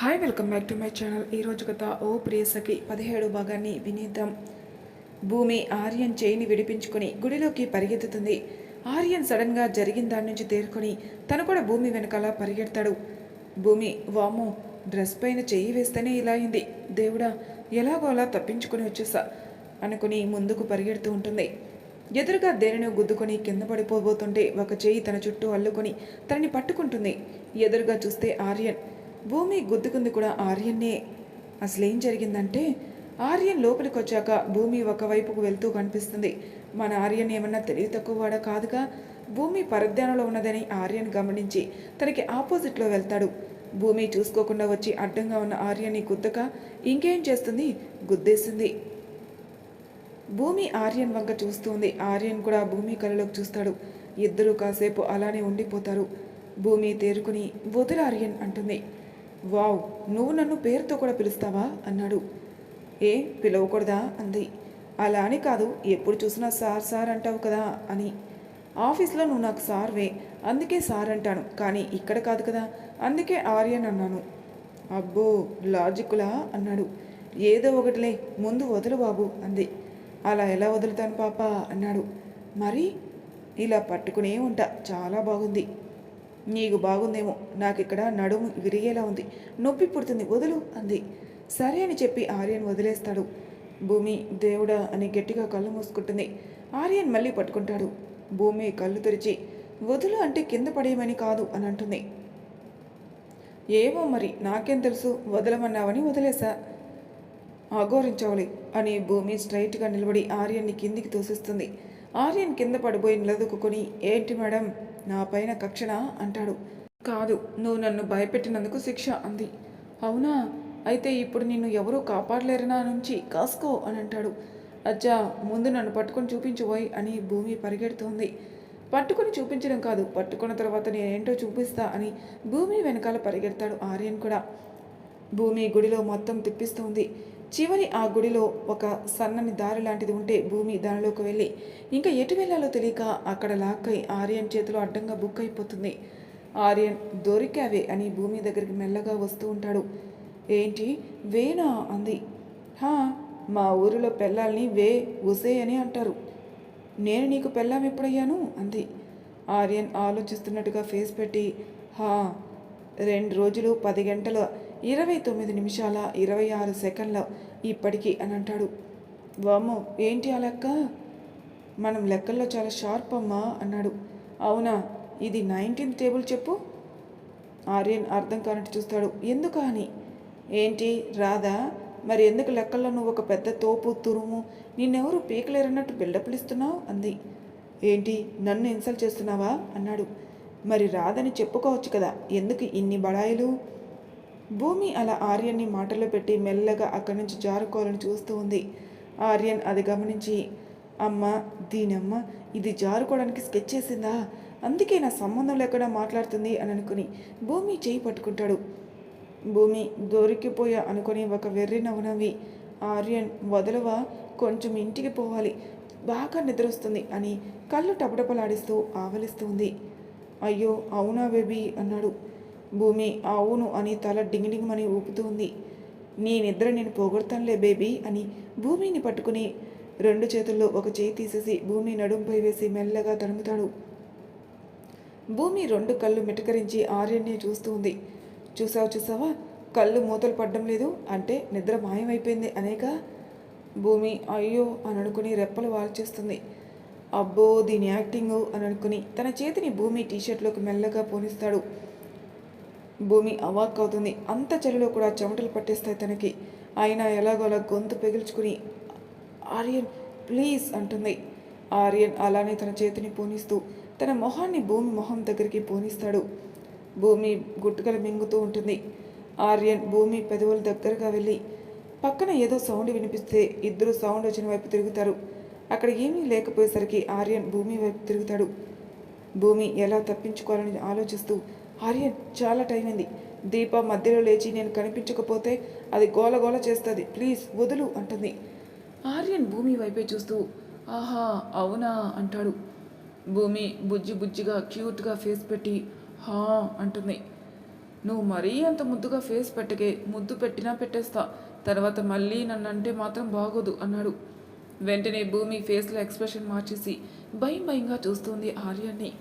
Hi welcome back to my channel ఈరోజు కథ ఓ ప్రియసకి పదిహేడు భాగాన్ని వినేద్దాం. భూమి ఆర్యన్ చేయిని విడిపించుకొని గుడిలోకి పరిగెత్తుతుంది. ఆర్యన్ సడన్గా జరిగిన దాని నుంచి తేరుకొని తను కూడా భూమి వెనకాల పరిగెడతాడు. భూమి వామో డ్రెస్ పైన చేయి వేస్తేనే ఇలా అయింది. దేవుడా ఎలాగో అలా తప్పించుకొని వచ్చేసా అనుకుని ముందుకు పరిగెడుతూ ఉంటుంది. ఎదురుగా దేనిని గుద్దుకొని కింద పడిపోబోతుంటే ఒక చేయి తన చుట్టూ అల్లుకొని తనని పట్టుకుంటుంది. ఎదురుగా చూస్తే ఆర్యన్ భూమి గుద్దుకుంది కూడా ఆర్యన్నే. అసలేం జరిగిందంటే ఆర్యన్ లోపలికి వచ్చాక భూమి ఒకవైపుకు వెళ్తూ కనిపిస్తుంది. మన ఆర్యన్ ఏమన్నా తెలివి తక్కువ వాడా కాదుగా? భూమి పరధ్యానంలో ఉన్నదని ఆర్యన్ గమనించి తనకి ఆపోజిట్లో వెళ్తాడు. భూమి చూసుకోకుండా వచ్చి అడ్డంగా ఉన్న ఆర్యన్ని గుద్దక ఇంకేం చేస్తుంది? గుద్దేసింది భూమి ఆర్యన్ వంక చూస్తుంది. ఆర్యన్ కూడా భూమి కళ్ళలోకి చూస్తాడు. ఇద్దరూ కాసేపు అలానే ఉండిపోతారు. భూమి తేరుకుని వదిలి ఆర్యన్ అంటుంది. వావ్ నువ్వు నన్ను పేరుతో కూడా పిలుస్తావా? అన్నాడు. ఏ పిలవకూడదా? అంది. అలా అని కాదు ఎప్పుడు చూసినా సార్ సార్ అంటావు కదా అని. ఆఫీస్లో నువ్వు నాకు సార్వే అందుకే సార్ అంటాను కానీ ఇక్కడ కాదు కదా అందుకే ఆర్యన్ అన్నాను. అబ్బో లాజిక్కులా? అన్నాడు. ఏదో ఒకటిలే ముందు వదులు బాబు అంది. అలా ఎలా వదులుతాను పాప? అన్నాడు. మరి? ఇలా పట్టుకునే ఉంటా చాలా బాగుంది. నీకు బాగుందేమో. నాకు ఇక్కడ నడుము విరిగేలా ఉంది. నొప్పి పుడుతుంది. వదులు అంది. సరే అని చెప్పి ఆర్యన్ వదిలేస్తాడు. భూమి దేవుడా అని గట్టిగా కళ్ళు మూసుకుంటుంది. ఆర్యన్ మళ్ళీ పట్టుకుంటాడు. భూమి కళ్ళు తెరిచి వదులు అంటే కింద పడేయమని కాదు అని అంటుంది. ఏమో మరి నాకేం తెలుసు? వదలమన్నావని వదిలేసా అఘోరించవలి అని భూమి స్ట్రైట్గా నిలబడి ఆర్యన్ని కిందికి తోసిస్తుంది. ఆర్యన్ కింద పడిపోయి నిలదొక్కుని ఏంటి మేడం? నా పైన కక్షణ అంటాడు. కాదు నువ్వు నన్ను భయపెట్టినందుకు శిక్ష అంది. అవునా? అయితే ఇప్పుడు నిన్ను ఎవరూ కాపాడలేరనా నుంచి కాసుకో అని అంటాడు. అజ్జా ముందు నన్ను పట్టుకొని చూపించుబోయ్ అని భూమి పరిగెడుతోంది. పట్టుకొని చూపించడం కాదు పట్టుకున్న తర్వాత నేనేంటో చూపిస్తా అని భూమి వెనకాల పరిగెడతాడు ఆర్యన్ కూడా. భూమి గుడిలో మొత్తం తిప్పిస్తోంది. చివరి ఆ గుడిలో ఒక సన్నని దారి లాంటిది ఉంటే భూమి దానిలోకి వెళ్ళి. ఇంకా ఎటు వెళ్ళాలో తెలియక అక్కడ లాక్కై ఆర్యన్ చేతిలో అడ్డంగా బుక్ అయిపోతుంది. ఆర్యన్ దొరికావే అని భూమి దగ్గరికి మెల్లగా వస్తూ ఉంటాడు. ఏంటి? వేనా అంది. హా మా ఊరిలో పెళ్ళాల్ని వే ఉసే అని అంటారు. నేను నీకు పెళ్ళాం ఎప్పుడయ్యాను? అంది. ఆర్యన్ ఆలోచిస్తున్నట్టుగా ఫేస్ పెట్టి హా రెండు రోజులు పది గంటల ఇరవై తొమ్మిది నిమిషాల ఇరవై ఆరు సెకండ్ల ఇప్పటికీ అని అంటాడు. వామ్మో ఏంటి ఆ లెక్క? మనం లెక్కల్లో చాలా షార్ప్ అమ్మా అన్నాడు. అవునా ఇది నైన్టీన్త్ టేబుల్ చెప్పు. ఆర్యన్ అర్థం కానట్టు చూస్తాడు. ఎందుకు అని? ఏంటి రాదా? మరి ఎందుకు లెక్కల్లో నువ్వు ఒక పెద్ద తోపు తురుము నిన్నెవరు పీకలేరన్నట్టు బిల్డప్లు ఇస్తున్నావు? అంది. ఏంటి నన్ను ఇన్సల్ట్ చేస్తున్నావా? అన్నాడు. మరి రాదని చెప్పుకోవచ్చు కదా ఎందుకు ఇన్ని బడాయిలు? భూమి అలా ఆర్యన్ని మాటలో పెట్టి మెల్లగా అక్కడి నుంచి జారుకోవాలని చూస్తూ ఉంది. ఆర్యన్ అది గమనించి అమ్మ దీనమ్మ ఇది జారుకోవడానికి స్కెచ్ చేసిందా? అందుకే నా సంబంధం లేకుండా మాట్లాడుతుంది అని అనుకుని భూమి చేయి పట్టుకుంటాడు. భూమి దొరికిపోయా అనుకుని ఒక వెర్రి నవ్వునవి ఆర్యన్ వదలవా? కొంచెం ఇంటికి పోవాలి. బాగా నిద్రొస్తుంది అని కళ్ళు టపటపలాడిస్తూ ఆవలిస్తుంది అయ్యో అవునా బేబీ అన్నాడు. భూమి అవును అని తల డింగిడింగమని ఊపుతుంది. నీ నిద్ర నేను పోగొడతానులే బేబీ అని భూమిని పట్టుకుని రెండు చేతుల్లో ఒక చేయి తీసేసి భూమి నడుంపై వేసి మెల్లగా తడుముతాడు. భూమి రెండు కళ్ళు మిటకరించి ఆర్యన్ని చూస్తూ ఉంది చూసావు చూసావా? కళ్ళు మూతలు పడ్డం లేదు అంటే నిద్ర మాయమైపోయింది అనేక. భూమి అయ్యో అని అనుకుని రెప్పలు వాల్చేస్తుంది. అబ్బో దీని యాక్టింగు అని అనుకుని తన చేతిని భూమి టీషర్ట్లోకి మెల్లగా పోనిస్తాడు. భూమి అవాక్ అవుతుంది. అంత చలిలో కూడా చెమటలు పట్టేస్తాయి తనకి. అయినా ఎలాగోలా గొంతు పెగిల్చుకుని ఆర్యన్ ప్లీజ్ అంటుంది. ఆర్యన్ అలానే తన చేతిని పోనిస్తూ తన మొహాన్ని భూమి మొహం దగ్గరికి పోనిస్తాడు. భూమి గుట్టుకలు మింగుతూ ఉంటుంది. ఆర్యన్ భూమి పెదవుల దగ్గరగా వెళ్ళి పక్కన ఏదో సౌండ్ వినిపిస్తే ఇద్దరు సౌండ్ వచ్చిన వైపు తిరుగుతారు. అక్కడ ఏమీ లేకపోయేసరికి ఆర్యన్ భూమి వైపు తిరుగుతాడు. భూమి ఎలా తప్పించుకోవాలని ఆలోచిస్తూ ఆర్యన్ చాలా టైం అయింది. దీప మధ్యలో లేచి నేను కనిపించకపోతే అది గోల గోల చేస్తుంది. ప్లీజ్ వదులు అంటుంది. ఆర్యన్ భూమి వైపే చూస్తూ ఆహా అవునా అంటాడు. భూమి బుజ్జి బుజ్జిగా క్యూట్గా ఫేస్ పెట్టి హా అంటుంది. నువ్వు మరీ అంత ముద్దుగా ఫేస్ పెట్టకే ముద్దు పెట్టినా పెట్టేస్తా. తర్వాత మళ్ళీ నన్ను అంటే మాత్రం బాగోదు అన్నాడు. వెంటనే భూమి ఫేస్లో ఎక్స్ప్రెషన్ మార్చేసి భయం భయంగా చూస్తుంది ఆర్యన్ని.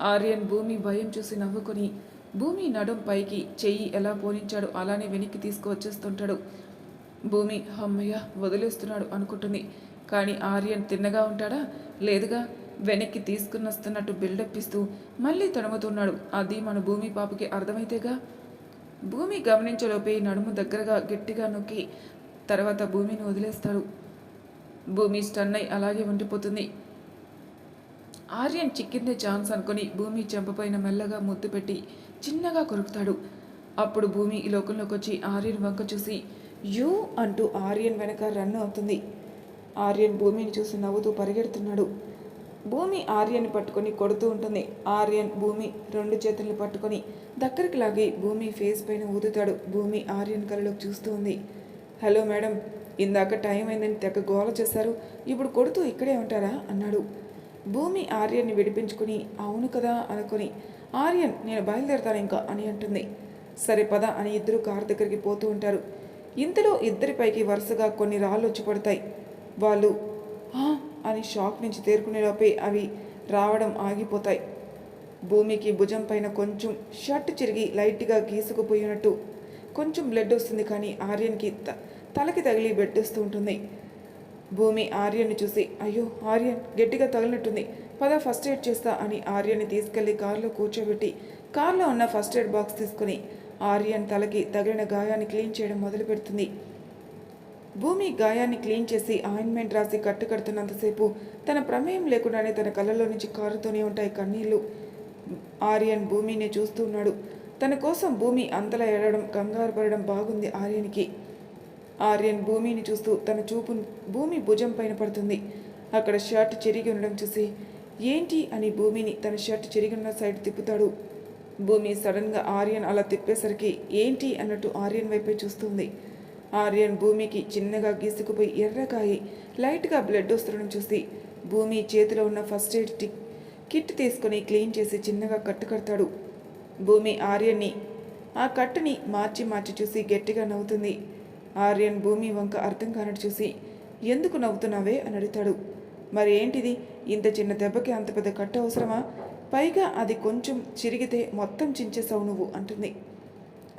ఆర్యన్ భూమి భయం చూసి నవ్వుకొని భూమి నడుం పైకి చెయ్యి ఎలా పోనించాడు? అలానే వెనక్కి తీసుకువచ్చేస్తుంటాడు. భూమి అమ్మయ్య వదిలేస్తున్నాడు అనుకుంటుంది. కానీ ఆర్యన్ తిన్నగా ఉంటాడా? లేదుగా వెనక్కి తీసుకుని వస్తున్నట్టు బిల్డప్ ఇస్తూ మళ్ళీ తడుముతున్నాడు. అది మన భూమి పాపకి అర్థమైతేగా? భూమి గమనించలోపే నడుము దగ్గరగా గట్టిగా నొక్కి తర్వాత భూమిని వదిలేస్తాడు. భూమి స్టన్ అయి అలాగే ఉండిపోతుంది. ఆర్యన్ చిక్కిందే ఛాన్స్ అనుకుని భూమి చెంపపైన మెల్లగా ముద్దు పెట్టి చిన్నగా కొరుకుతాడు. అప్పుడు భూమి ఈ లోకంలోకి వచ్చి ఆర్యన్ వంక చూసి యూ అంటూ ఆర్యన్ వెనక రన్ అవుతుంది. ఆర్యన్ భూమిని చూసి నవ్వుతూ పరిగెడుతున్నాడు. భూమి ఆర్యన్ని పట్టుకొని కొడుతూ ఉంటుంది. ఆర్యన్ భూమి రెండు చేతులను పట్టుకొని దగ్గరికి లాగి భూమి ఫేస్ పైన ఊదుతాడు. భూమి ఆర్యన్ కళ్ళలోకి చూస్తూ ఉంది. హలో మేడం ఇందాక టైం అయిందని తెగ గోల చేశారు. ఇప్పుడు కొడుతూ ఇక్కడే ఉంటారా? అన్నాడు. భూమి ఆర్యన్ని విడిపించుకుని అవును కదా అనుకుని ఆర్యన్ నేను బయలుదేరతాను ఇంకా అని అంటుంది. సరే పద అని ఇద్దరు కారు దగ్గరికి పోతూ ఉంటారు. ఇంతలో ఇద్దరిపైకి వరుసగా కొన్ని రాళ్ళు వచ్చి పడతాయి. వాళ్ళు "ఆ" అని షాక్ నుంచి తేరుకునేలోపే అవి రావడం ఆగిపోతాయి. భూమికి భుజం పైన కొంచెం షర్ట్ చిరిగి లైట్గా గీసుకుపోయినట్టు కొంచెం బ్లడ్ వస్తుంది కానీ ఆర్యన్కి త- తలకి తగిలి బెడ్డొస్తూ ఉంటుంది. భూమి ఆర్యన్ని చూసి అయ్యో ఆర్యన్ గట్టిగా తగిలినట్టుంది పద ఫస్ట్ ఎయిడ్ చేస్తా అని ఆర్యన్ని తీసుకెళ్ళి కారులో కూర్చోబెట్టి కారులో ఉన్న ఫస్ట్ ఎయిడ్ బాక్స్ తీసుకుని ఆర్యన్ తలకి తగిలిన గాయాన్ని క్లీన్ చేయడం మొదలు పెడుతుంది భూమి గాయాన్ని క్లీన్ చేసి ఆయింట్మెంట్ రాసి కట్టు కడుతున్నంతసేపు తన ప్రమేయం లేకుండానే తన కళ్ళలో నుంచి కారుతూనే ఉంటాయి కన్నీళ్ళు. ఆర్యన్ భూమిని చూస్తున్నాడు తన కోసం భూమి అంతలా ఏడవడం కంగారు పడడం బాగుంది ఆర్యన్కి. ఆర్యన్ భూమిని చూస్తూ తన చూపు భూమి భుజం పైన పడుతుంది. అక్కడ షర్ట్ చెరిగి ఉండడం చూసి ఏంటి? అని భూమిని తన షర్ట్ చెరిగి ఉన్న సైడ్ తిప్పుతాడు. భూమి సడన్గా ఆర్యన్ అలా తిప్పేసరికి ఏంటి? అన్నట్టు ఆర్యన్ వైపే చూస్తుంది. ఆర్యన్ భూమికి చిన్నగా గీసుకుపోయి ఎర్రకాయి లైట్గా బ్లడ్ వస్తుండడం చూసి భూమి చేతిలో ఉన్న ఫస్ట్ ఎయిడ్ టిక్ కిట్ తీసుకొని క్లీన్ చేసి చిన్నగా కట్టు కడతాడు. భూమి ఆర్యన్ని ఆ కట్టుని మార్చి మార్చి చూసి గట్టిగా నవ్వుతుంది. ఆర్యన్ భూమి వంక అర్థం కానట్టు చూసి ఎందుకు నవ్వుతున్నావే? అని అడుగుతాడు. మరి ఏంటిది? ఇంత చిన్న దెబ్బకి అంత పెద్ద కట్ట అవసరమా? పైగా అది కొంచెం చిరిగితే మొత్తం చించేసావు నువ్వు అంటుంది.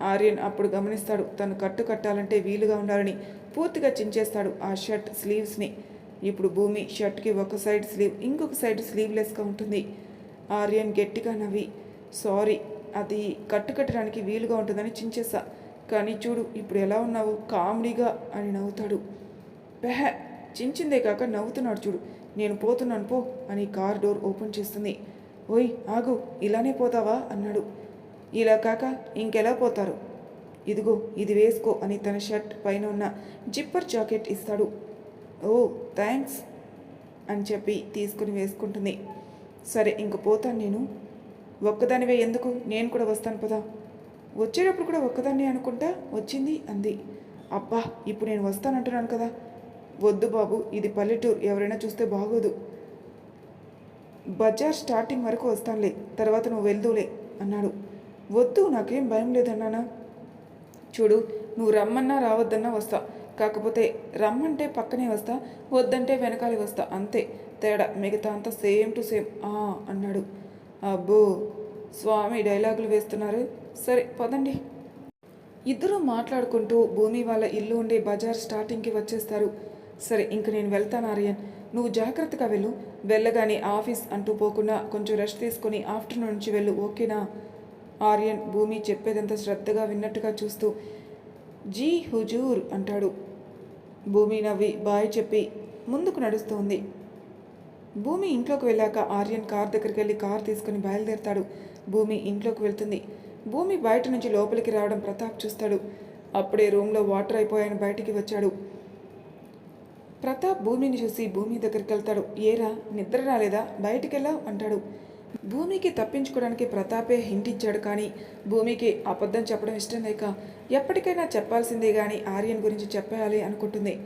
ఆర్యన్ అప్పుడు గమనిస్తాడు తను కట్టు కట్టాలంటే వీలుగా ఉండాలని పూర్తిగా చించేస్తాడు ఆ షర్ట్ స్లీవ్స్ని. ఇప్పుడు భూమి షర్ట్కి ఒక సైడ్ స్లీవ్ ఇంకొక సైడ్ స్లీవ్లెస్గా ఉంటుంది. ఆర్యన్ గట్టిగా నవ్వి సారీ అది కట్టు కట్టడానికి వీలుగా ఉంటుందని చించేసా కానీ చూడు ఇప్పుడు ఎలా ఉన్నావు? కామెడీగా అని నవ్వుతాడు. పెహ చించిందే కాక నవ్వుతున్నాడు చూడు. నేను పోతున్నాను పో అని కార్ డోర్ ఓపెన్ చేస్తుంది. ఓయ్ ఆగు ఇలానే పోతావా? అన్నాడు. ఇలా కాక ఇంకెలా పోతారు? ఇదిగో ఇది వేసుకో అని తన షర్ట్ పైన ఉన్న జిప్పర్ జాకెట్ ఇస్తాడు. ఓ థ్యాంక్స్ అని చెప్పి తీసుకుని వేసుకుంటుంది. సరే ఇంక పోతాను నేను. ఒక్కదానివే ఎందుకు? నేను కూడా వస్తాను పదా. వచ్చేటప్పుడు కూడా ఒక్కదాన్ని అనుకుంటా? వచ్చింది అంది. అబ్బా ఇప్పుడు నేను వస్తానంటున్నాను కదా. వద్దు బాబు ఇది పల్లెటూరు ఎవరైనా చూస్తే బాగోదు. బజార్ స్టార్టింగ్ వరకు వస్తానులే తర్వాత నువ్వు వెళ్దూలే అన్నాడు. వద్దు నాకేం భయం లేదన్నానా చూడు నువ్వు రమ్మన్నా రావద్దన్నా వస్తా. కాకపోతే రమ్మంటే పక్కనే వస్తా వద్దంటే వెనకాలే వస్తా అంతే. తేడా మిగతా అంతా సేమ్ టు సేమ్. ఆ అన్నాడు. అబ్బో స్వామి డైలాగులు వేస్తున్నారు. సరే పదండి. ఇద్దరూ మాట్లాడుకుంటూ భూమి వాళ్ళ ఇల్లు ఉండే బజార్ స్టార్టింగ్కి వచ్చేస్తారు. సరే ఇంక నేను వెళ్తాను ఆర్యన్. నువ్వు జాగ్రత్తగా వెళ్ళు. వెళ్ళగానే ఆఫీస్ అంటూ పోకుండా కొంచెం రెస్ట్ తీసుకొని ఆఫ్టర్నూన్ నుంచి వెళ్ళు ఓకేనా? ఆర్యన్ భూమి చెప్పేదంతా శ్రద్ధగా విన్నట్టుగా చూస్తూ జీ హుజూర్ అంటాడు. భూమి నవ్వి బాయ్ చెప్పి ముందుకు నడుస్తోంది. భూమి ఇంట్లోకి వెళ్ళాక ఆర్యన్ కార్ దగ్గరికి వెళ్ళి కార్ తీసుకుని బయలుదేరతాడు. భూమి ఇంట్లోకి వెళ్తుంది. భూమి బయట నుంచి లోపలికి రావడం ప్రతాప్ చూస్తాడు. అప్పుడే రూమ్లో వాటర్ అయిపోయాయని బయటికి వచ్చాడు. ప్రతాప్ భూమిని చూసి భూమి దగ్గరికి వెళ్తాడు. ఏరా నిద్ర రాలేదా? బయటికెళ్ళా అంటాడు. భూమికి తప్పించుకోవడానికి ప్రతాపే హింట్ ఇచ్చాడు కానీ భూమికి అబద్ధం చెప్పడం ఇష్టం లేక ఎప్పటికైనా చెప్పాల్సిందే కానీ ఆర్యన్ గురించి చెప్పాలి అనుకుంటుంది.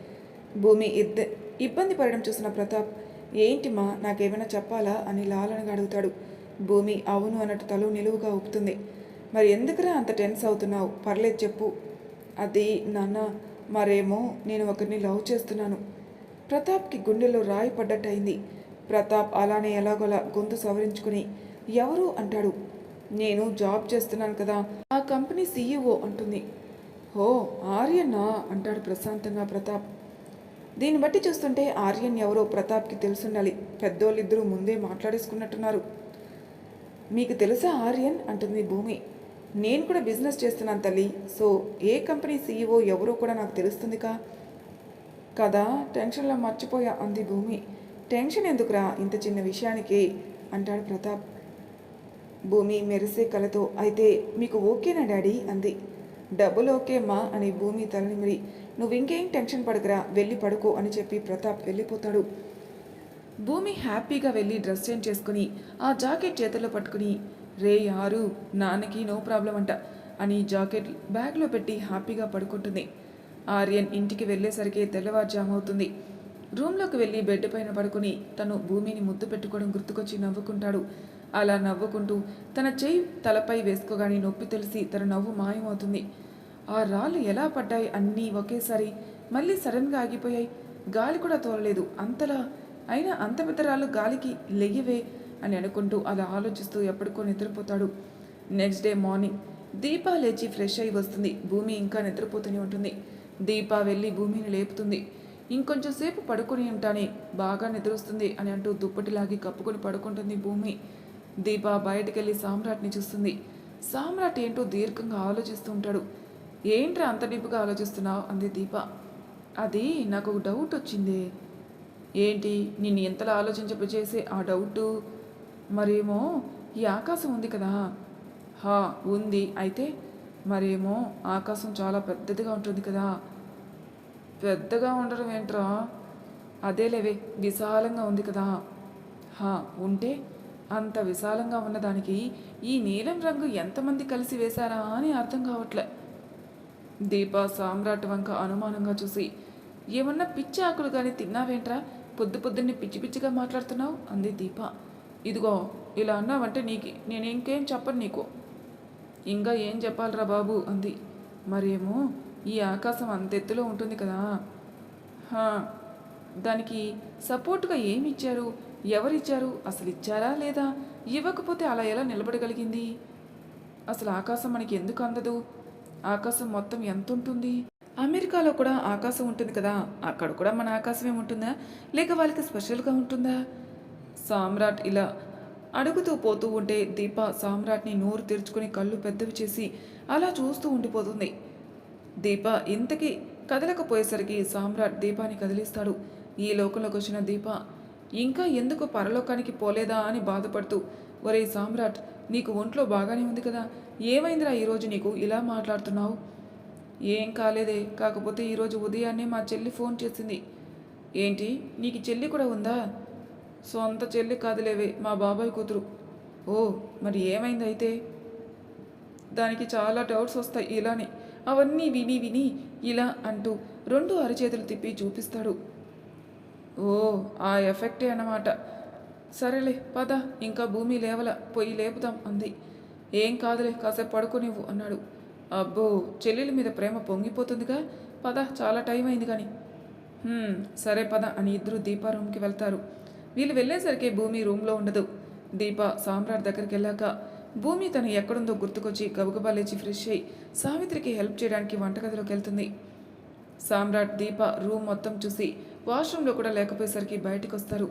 భూమి ఇద్ద ఇబ్బంది పడడం చూసిన ప్రతాప్ ఏంటి మా నాకేమైనా చెప్పాలా? అని లాలనగా అడుగుతాడు. భూమి అవును అన్నట్టు తలు నిలువుగా ఊపుతుంది. మరి ఎందుకురా అంత టెన్స్ అవుతున్నావు? పర్లేదు చెప్పు. అది నాన్న మరేమో నేను ఒకరిని లవ్ చేస్తున్నాను. ప్రతాప్కి గుండెలో రాయి పడ్డట్టయింది. ప్రతాప్ అలానే ఎలాగోలా గొంతు సవరించుకుని ఎవరు? అంటాడు. నేను జాబ్ చేస్తున్నాను కదా ఆ కంపెనీ సీఈఓ అంటుంది. ఓ ఆర్యనా? అంటాడు ప్రశాంతంగా ప్రతాప్. దీన్ని బట్టి చూస్తుంటే ఆర్యన్ ఎవరో ప్రతాప్కి తెలుసుండాలి. పెద్దోళ్ళిద్దరూ ముందే మాట్లాడేసుకున్నట్టున్నారు. మీకు తెలుసా ఆర్యన్? అంటుంది భూమి. నేను కూడా బిజినెస్ చేస్తున్నాను తల్లి. సో ఏ కంపెనీ సీఈఓ ఎవరో కూడా నాకు తెలుస్తుందిగా కదా టెన్షన్లో మర్చిపోయా అంది భూమి. టెన్షన్ ఎందుకురా? ఇంత చిన్న విషయానికి అంటాడు ప్రతాప్. భూమి మెరిసే కలతో అయితే మీకు ఓకేనా డాడీ? అంది. డబ్బులు ఓకే మా అని భూమి తలనిమిరి నువ్వు ఇంకేం టెన్షన్ పడకరా? వెళ్ళి పడుకో అని చెప్పి ప్రతాప్ వెళ్ళిపోతాడు. భూమి హ్యాపీగా వెళ్ళి డ్రెస్ చేంజ్ చేసుకుని ఆ జాకెట్ చేతిలో పట్టుకుని రే యారు నాన్నకి నో ప్రాబ్లం అంట అని జాకెట్ బ్యాగ్లో పెట్టి హ్యాపీగా పడుకుంటుంది. ఆర్యన్ ఇంటికి వెళ్ళేసరికి తెల్లవారుజామవుతుంది. రూమ్లోకి వెళ్ళి బెడ్ పైన పడుకుని తను భూమిని ముద్దు పెట్టుకోవడం గుర్తుకొచ్చి నవ్వుకుంటాడు. అలా నవ్వుకుంటూ తన చేయి తలపై వేసుకోగానే నొప్పి తెలిసి తన నవ్వు మాయమవుతుంది. ఆ రాళ్ళు ఎలా పడ్డాయి అన్నీ ఒకేసారి మళ్ళీ సడన్గా ఆగిపోయాయి. గాలి కూడా తోలలేదు. అంతలా అయినా అంత పెద్ద రాళ్ళు గాలికి లెయ్యవే అని అనుకుంటూ అలా ఆలోచిస్తూ ఎప్పటికో నిద్రపోతాడు. నెక్స్ట్ డే మార్నింగ్ దీప లేచి ఫ్రెష్ అయి వస్తుంది. భూమి ఇంకా నిద్రపోతూనే ఉంటుంది. దీప వెళ్ళి భూమిని లేపుతుంది. ఇంకొంచెం సేపు పడుకొని ఉంటానే బాగా నిద్రొస్తుంది అని అంటూ దుప్పటిలాగి కప్పుకొని పడుకుంటుంది భూమి. దీప బయటకెళ్ళి సామ్రాట్ని చూస్తుంది. సామ్రాట్ ఏంటో దీర్ఘంగా ఆలోచిస్తూ ఉంటాడు. ఏంట్రా అంత డీప్గా ఆలోచిస్తున్నావు? అంది దీప. అది నాకు ఒక డౌట్ వచ్చింది. ఏంటి? నిన్ను ఎంతలా ఆలోచించచేసే ఆ డౌటు? మరేమో ఈ ఆకాశం ఉంది కదా. హా ఉంది. అయితే మరేమో ఆకాశం చాలా పెద్దదిగా ఉంటుంది కదా. పెద్దగా ఉండడం ఏంట్రా? అదేలేవే విశాలంగా ఉంది కదా. హా ఉంటే అంత విశాలంగా ఉన్నదానికి ఈ నీలం రంగు ఎంతమంది కలిసి వేశారా అని అర్థం కావట్లే. దీప సామ్రాట్ వంక అనుమానంగా చూసి ఏమన్నా పిచ్చి ఆకులు కానీ తిన్నావేంట్రా? పొద్దు పొద్దున్నే పిచ్చి పిచ్చిగా మాట్లాడుతున్నావు? అంది దీప. ఇదిగో ఇలా అన్నావంటే నీకు నేను ఇంకేం చెప్పను నీకు. ఇంకా ఏం చెప్పాలరా బాబు? అంది. మరేమో ఈ ఆకాశం అంత ఎత్తులో ఉంటుంది కదా. దానికి సపోర్ట్గా ఏమి ఇచ్చారు ఎవరిచ్చారు? అసలు ఇచ్చారా లేదా? ఇవ్వకపోతే అలా ఎలా నిలబడగలిగింది? అసలు ఆకాశం మనకి ఎందుకు అందదు? ఆకాశం మొత్తం ఎంత ఉంటుంది అమెరికాలో కూడా ఆకాశం ఉంటుంది కదా. అక్కడ కూడా మన ఆకాశమే ఉంటుందా? లేక వాళ్ళకి స్పెషల్గా ఉంటుందా? సామ్రాట్ ఇలా అడుగుతూ పోతూ ఉంటే దీప సామ్రాట్ని నోరు తెరుచుకుని కళ్ళు పెద్దవి చేసి అలా చూస్తూ ఉండిపోతుంది. దీప ఇంతకీ కదలకపోయేసరికి సామ్రాట్ దీపాన్ని కదిలిస్తాడు. ఈ లోకంలోకి వచ్చిన దీప ఇంకా ఎందుకు పరలోకానికి పోలేదా? అని బాధపడుతూ ఒరే సామ్రాట్ నీకు ఒంట్లో బాగానే ఉంది కదా ఏమైందిరా ఈరోజు నీకు ఇలా మాట్లాడుతున్నావు? ఏం కాలేదే కాకపోతే ఈరోజు ఉదయాన్నే మా చెల్లి ఫోన్ చేసింది. ఏంటి నీకు చెల్లి కూడా ఉందా? సొంత చెల్లి కాదులేవే మా బాబాయ్ కూతురు. ఓ మరి ఏమైంది అయితే? దానికి చాలా డౌట్స్ వస్తాయి ఇలానే. అవన్నీ విని విని ఇలా అంటూ రెండు అరచేతులు తిప్పి చూపిస్తాడు. ఓ ఆ ఎఫెక్టే అన్నమాట. సరేలే పద ఇంకా భూమి లేవల పొయ్యి లేపుదాం అంది. ఏం కాదులే కాసేపు పడుకోనివ్వు అన్నాడు. అబ్బో చెల్లెల మీద ప్రేమ పొంగిపోతుందిగా? పద చాలా టైం అయింది కానీ సరే పద అని ఇద్దరు దీపా రూమ్కి వెళ్తారు. వీళ్ళు వెళ్ళేసరికి భూమి రూమ్లో ఉండదు. దీప సామ్రాట్ దగ్గరికి వెళ్ళాక భూమి తను ఎక్కడుందో గుర్తుకొచ్చి గబగబా లేచి ఫ్రెష్ అయ్యి సావిత్రికి హెల్ప్ చేయడానికి వంటగదిలోకి వెళ్తుంది. సామ్రాట్ దీప రూమ్ మొత్తం చూసి వాష్రూమ్లో కూడా లేకపోయేసరికి బయటకు వస్తారు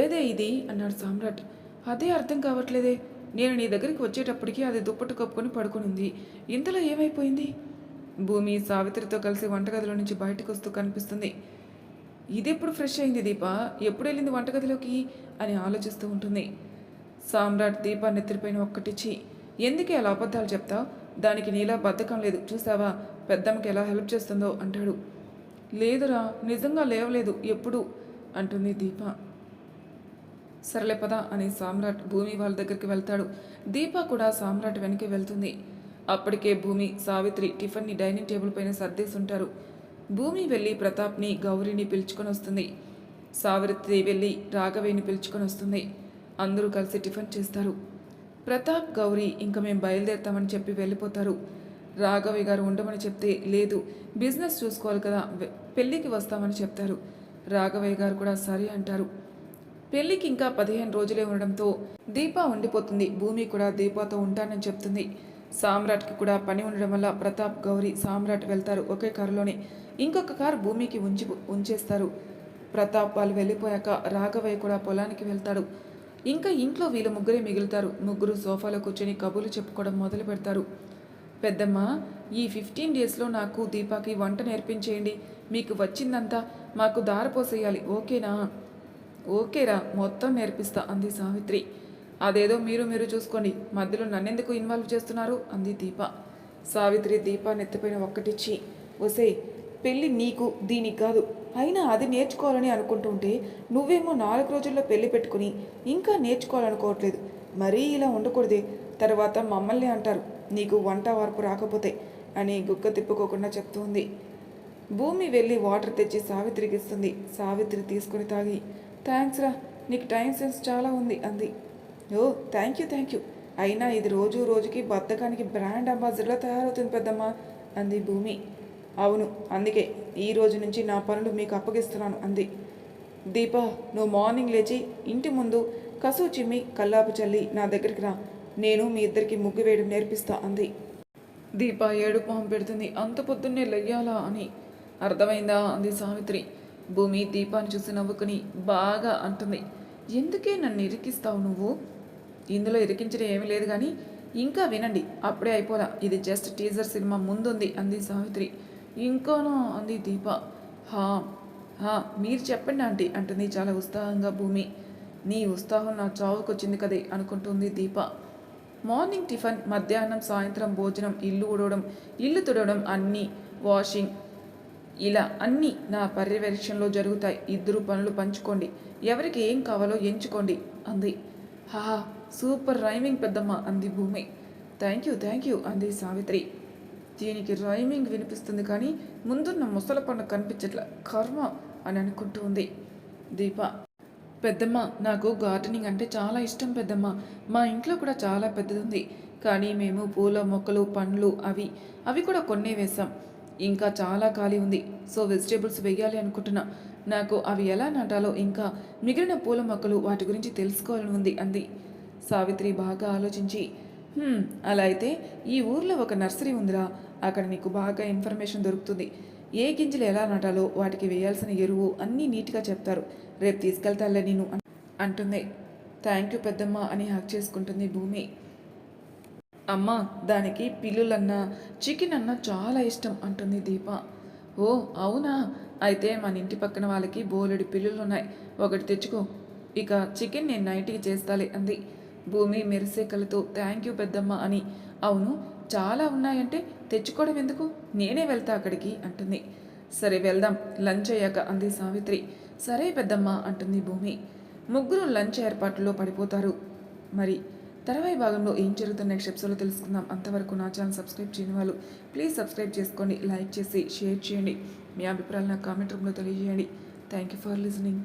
ఏదే ఇది? అన్నాడు సామ్రాట్. అదే అర్థం కావట్లేదే. నేను నీ దగ్గరికి వచ్చేటప్పటికి అది దుప్పటి కప్పుకొని పడుకునింది. ఇంతలో ఏమైపోయింది? భూమి సావిత్రితో కలిసి వంటగదిలో నుంచి బయటకు వస్తూ కనిపిస్తుంది. ఇది ఎప్పుడు ఫ్రెష్ అయింది దీప? ఎప్పుడు వెళ్ళింది వంటగదిలోకి? అని ఆలోచిస్తూ ఉంటుంది. సామ్రాట్ దీప నెత్తిరిపైన ఒక్కటిచ్చి ఎందుకే అలా అబద్ధాలు చెప్తావు? దానికి నీలా బద్ధకం లేదు. చూసావా? పెద్దమ్మకి ఎలా హెల్ప్ చేస్తుందో? అంటాడు. లేదురా నిజంగా లేవలేదు ఎప్పుడు? అంటుంది దీప. సరళే పద అని సామ్రాట్ భూమి వాళ్ళ దగ్గరికి వెళ్తాడు. దీప కూడా సామ్రాట్ వెనక్కి వెళ్తుంది. అప్పటికే భూమి సావిత్రి టిఫిన్ని డైనింగ్ టేబుల్ పైన సర్దేసి ఉంటారు భూమి వెళ్ళి ప్రతాప్ని గౌరీని పిలుచుకొని వస్తుంది. సావిత్రి వెళ్ళి రాఘవేని పిలుచుకొని వస్తుంది. అందరూ కలిసి టిఫిన్ చేస్తారు. ప్రతాప్ గౌరీ ఇంకా మేము బయలుదేరుతామని చెప్పి వెళ్ళిపోతారు. రాఘవయ్య గారు ఉండమని చెప్తే లేదు బిజినెస్ చూసుకోవాలి కదా పెళ్ళికి వస్తామని చెప్తారు. రాఘవయ్య గారు కూడా సరే అంటారు. పెళ్ళికి ఇంకా పదిహేను రోజులే ఉండడంతో దీప ఉండిపోతుంది. భూమి కూడా దీపాతో ఉంటానని చెప్తుంది. సామ్రాట్కి కూడా పని ఉండడం వల్ల ప్రతాప్ గౌరీ సామ్రాట్ వెళ్తారు ఒకే కారులోనే. ఇంకొక కారు భూమికి ఉంచి ఉంచేస్తారు. ప్రతాప్ వాళ్ళు వెళ్ళిపోయాక రాఘవయ్య కూడా పొలానికి వెళ్తాడు. ఇంకా ఇంట్లో వీళ్ళు ముగ్గురే మిగులుతారు. ముగ్గురు సోఫాలో కూర్చొని కబుర్లు చెప్పుకోవడం మొదలు పెడతారు. పెద్దమ్మ ఈ ఫిఫ్టీన్ డేస్లో నాకు దీపాకి వంట నేర్పించేయండి. మీకు వచ్చిందంతా మాకు దారపోసేయాలి ఓకేనా? ఓకేరా మొత్తం నేర్పిస్తా అంది సావిత్రి. అదేదో మీరు మీరు చూసుకోండి. మధ్యలో నన్నెందుకు ఇన్వాల్వ్ చేస్తున్నారు? అంది దీప. సావిత్రి దీప నెత్తిపైన ఒక్కటిచ్చి ఒసే పెళ్ళి నీకు దీనికి కాదు. అయినా అది నేర్చుకోవాలని అనుకుంటుంటే నువ్వేమో నాలుగు రోజుల్లో పెళ్ళి పెట్టుకుని ఇంకా నేర్చుకోవాలనుకోవట్లేదు. మరీ ఇలా ఉండకూడదే. తర్వాత మమ్మల్ని అంటారు. నీకు వంట వార్పు రాకపోతే అని గుక్క తిప్పుకోకుండా చెప్తుంది. భూమి వెళ్ళి వాటర్ తెచ్చి సావిత్రికి ఇస్తుంది. సావిత్రి తీసుకుని తాగి థ్యాంక్స్ రా నీకు టైం సెన్స్ చాలా ఉంది అంది. ఓ థ్యాంక్ యూ థ్యాంక్ యూ అయినా ఇది రోజు రోజుకి బద్ధకానికి బ్రాండ్ అంబాసిడర్లా తయారవుతుంది పెద్దమ్మ అంది భూమి. అవును అందుకే ఈ రోజు నుంచి నా పనులు మీకు అప్పగిస్తున్నాను అంది. దీప నువ్వు మార్నింగ్ లేచి ఇంటి ముందు కసు చిమ్మి కల్లాపు చల్లి నా దగ్గరికి రా. నేను మీ ఇద్దరికి ముగ్గు వేయడం నేర్పిస్తా అంది. దీప ఏడు మొహం పెడుతుంది. అంత పొద్దున్నే లెయ్యాలా అని. అర్థమైందా? అంది సావిత్రి. భూమి దీపాన్ని చూసి నవ్వుకుని బాగా అంటుంది. ఎందుకే నన్ను ఇరికిస్తావు నువ్వు? ఇందులో ఇరికించడం ఏమీ లేదు కానీ ఇంకా వినండి అప్పుడే అయిపోలా. ఇది జస్ట్ టీజర్ సినిమా ముందుంది అంది సావిత్రి. ఇంకోనో అంది దీప. హా హా మీరు చెప్పండి ఆంటీ అంటుంది చాలా ఉత్సాహంగా భూమి. నీ ఉత్సాహం నా చావుకొచ్చింది కదే అనుకుంటుంది దీప. మార్నింగ్ టిఫిన్ మధ్యాహ్నం సాయంత్రం భోజనం ఇల్లు ఉడవడం ఇల్లు తుడవడం అన్నీ వాషింగ్ ఇలా అన్నీ నా పర్యవేక్షణలో జరుగుతాయి. ఇద్దరు పనులు పంచుకోండి. ఎవరికి ఏం కావాలో ఎంచుకోండి అంది. హా సూపర్ రైమింగ్ పెద్దమ్మ అంది భూమి. థ్యాంక్ యూ థ్యాంక్ యూ అంది సావిత్రి. దీనికి రైమింగ్ వినిపిస్తుంది కానీ ముందున్న ముసల పండు కనిపించట్ల. కర్మ అని అనుకుంటూ ఉంది. దీప పెద్దమ్మ నాకు గార్డెనింగ్ అంటే చాలా ఇష్టం పెద్దమ్మ. మా ఇంట్లో కూడా చాలా పెద్దది ఉంది కానీ మేము పూల మొక్కలు పండ్లు అవి అవి కూడా కొన్నే వేసాం ఇంకా చాలా ఖాళీ ఉంది. సో వెజిటేబుల్స్ వేయాలి అనుకుంటున్నా. నాకు అవి ఎలా నాటాలో ఇంకా మిగిలిన పూల మొక్కలు వాటి గురించి తెలుసుకోవాలని ఉంది అంది. సావిత్రి బాగా ఆలోచించి అలా అయితే ఈ ఊర్లో ఒక నర్సరీ ఉందిరా. అక్కడ నీకు బాగా ఇన్ఫర్మేషన్ దొరుకుతుంది. ఏ గింజలు ఎలా నాటాలో వాటికి వేయాల్సిన ఎరువు అన్నీ నీట్గా చెప్తారు. రేపు తీసుకెళ్తాలే నేను అంటుంది. థ్యాంక్ యూ పెద్దమ్మ అని హక్ చేసుకుంటుంది భూమి. అమ్మ దానికి పిల్లులన్నా చికెన్ అన్నా చాలా ఇష్టం అంటుంది దీప. ఓ అవునా? అయితే మన ఇంటి పక్కన వాళ్ళకి బోలెడు పిల్లులు ఉన్నాయి ఒకటి తెచ్చుకో. ఇక చికెన్ నేను నైట్కి చేస్తాలే అంది. భూమి మెరిసేకలతో థ్యాంక్ యూ పెద్దమ్మ అని. అవును చాలా ఉన్నాయంటే తెచ్చుకోవడం ఎందుకు? నేనే వెళ్తా అక్కడికి అంటుంది. సరే వెళ్దాం లంచ్ అయ్యాక అంది సావిత్రి. సరే పెద్దమ్మ అంటుంది భూమి. ముగ్గురు లంచ్ ఏర్పాట్లలో పడిపోతారు. మరి తర్వాయి భాగంలో ఏం జరుగుతున్న నెక్స్ట్ ఎపిసోడ్లో తెలుసుకుందాం. అంతవరకు నా ఛానల్ సబ్స్క్రైబ్ చేయని వాళ్ళు ప్లీజ్ సబ్స్క్రైబ్ చేసుకోండి లైక్ చేసి షేర్ చేయండి. మీ అభిప్రాయాలు నా కామెంట్ రూమ్లో తెలియజేయండి. Thank you for listening